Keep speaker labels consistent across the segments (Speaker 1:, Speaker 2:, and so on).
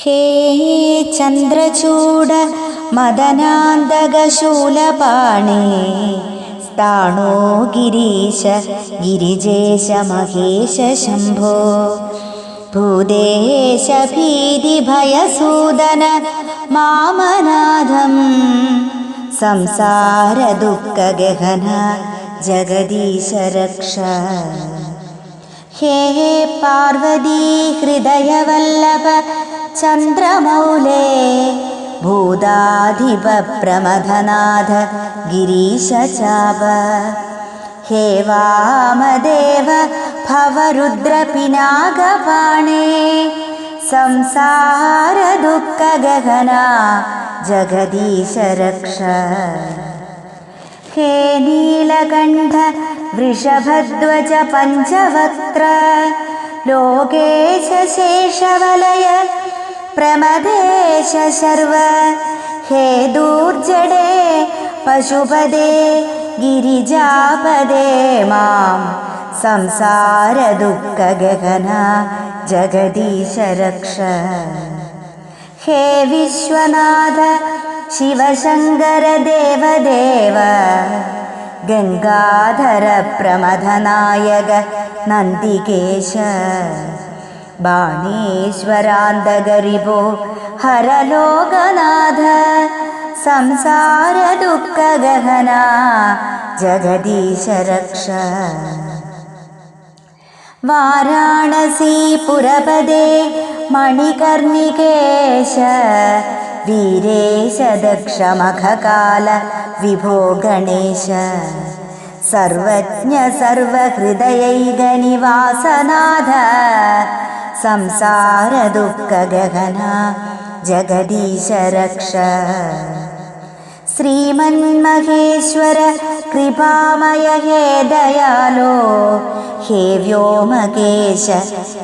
Speaker 1: ഹേ ചന്ദ്രചൂട മദനാന്തകശൂലപാണേ സ്ഥാണോ ഗിരീശ ഗിരിജേശ മഹേശ ശംഭോ. ഭൂദേശ ഭീതിഭയസൂദന മാമനാഥം സംസാരദുഃഖഗഹന ജഗദീശ രക്ഷ ഹേ പാർവതീ ഹൃദയവല്ലഭ चन्द्रमौले भूताधिपप्रमथनाथ गिरीशचाप। हे वामदेव भवरुद्रपिनागपाणे संसारदुःखगहना जगदीश रक्ष हे नीलकण्ठ वृषभध्वज पञ्चवक्त्र लोकेश शेषवलय प्रमदेश शर्व हे दूर्जडे पशुपदे गिरिजापदे मां संसारदुःखगहना जगदीश रक्ष। हे विश्वनाथ शिवशङ्कर देवदेव गङ्गाधरप्रमथनायक नन्दिकेश बाणेश्वरान्दगरिभो हरलोकनाथ संसारदुःखगहना जगदीश रक्ष वाराणसीपुरपदे मणिकर्णिकेश वीरेश दक्षमखकाल विभो गणेश सर्वज्ञ सर्वहृदयैगनिवासनाथ संसारदुःखगहना जगदीश रक्ष। श्रीमन्महेश्वर कृपामय हे दयालो हे व्योमकेश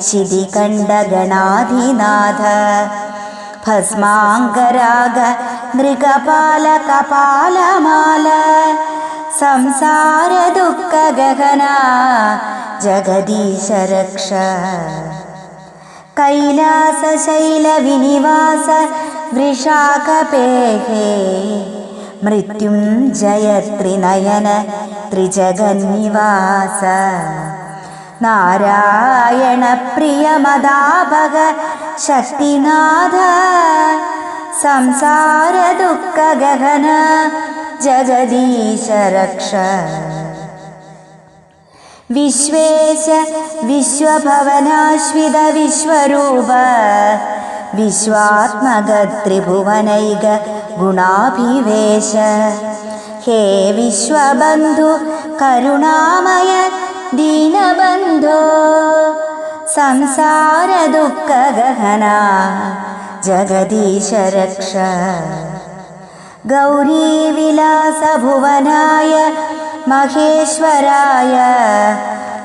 Speaker 1: शिदिकण्डगणाधिनाथ भस्माङ्गराग नृगपालकपालमाल संसारदुःखगहना जगदीश रक्ष कैलासशैलविनिवास वृषाकपेः मृत्युञ्जयत्रिनयन त्रिजगन्निवास नारायणप्रियमदाभग शक्तिनाथ संसारदुःखगहना जगदीश रक्ष विश्वेश विश्वभवनाश्विद विश्वरूप विश्वात्मगत्रिभुवनैक गुणाभिवेश। हे विश्वबन्धु करुणामय दीनबन्धो। संसारदुःखगहना जगदीश रक्ष गौरीविलासभुवनाय महेश्वराय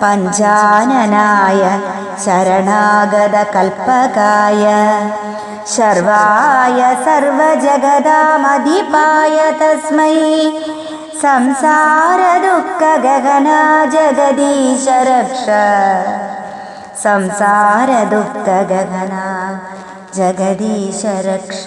Speaker 1: पञ्चाननाय शरणागतकल्पकाय शर्वाय सर्वजगदामधिपाय तस्मै संसारदुःखगहना जगदीश रक्ष संसारदुःखगहना जगदीश रक्ष